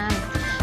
ม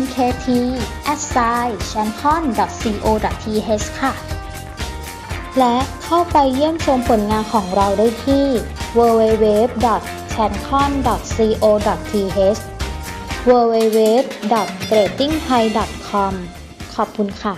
mktsi chancon co th ค่ะ และเข้าไปเยี่ยมชมผลงานของเราได้ที่ www.chancon.co.th www.ratingthai.com ขอบคุณค่ะ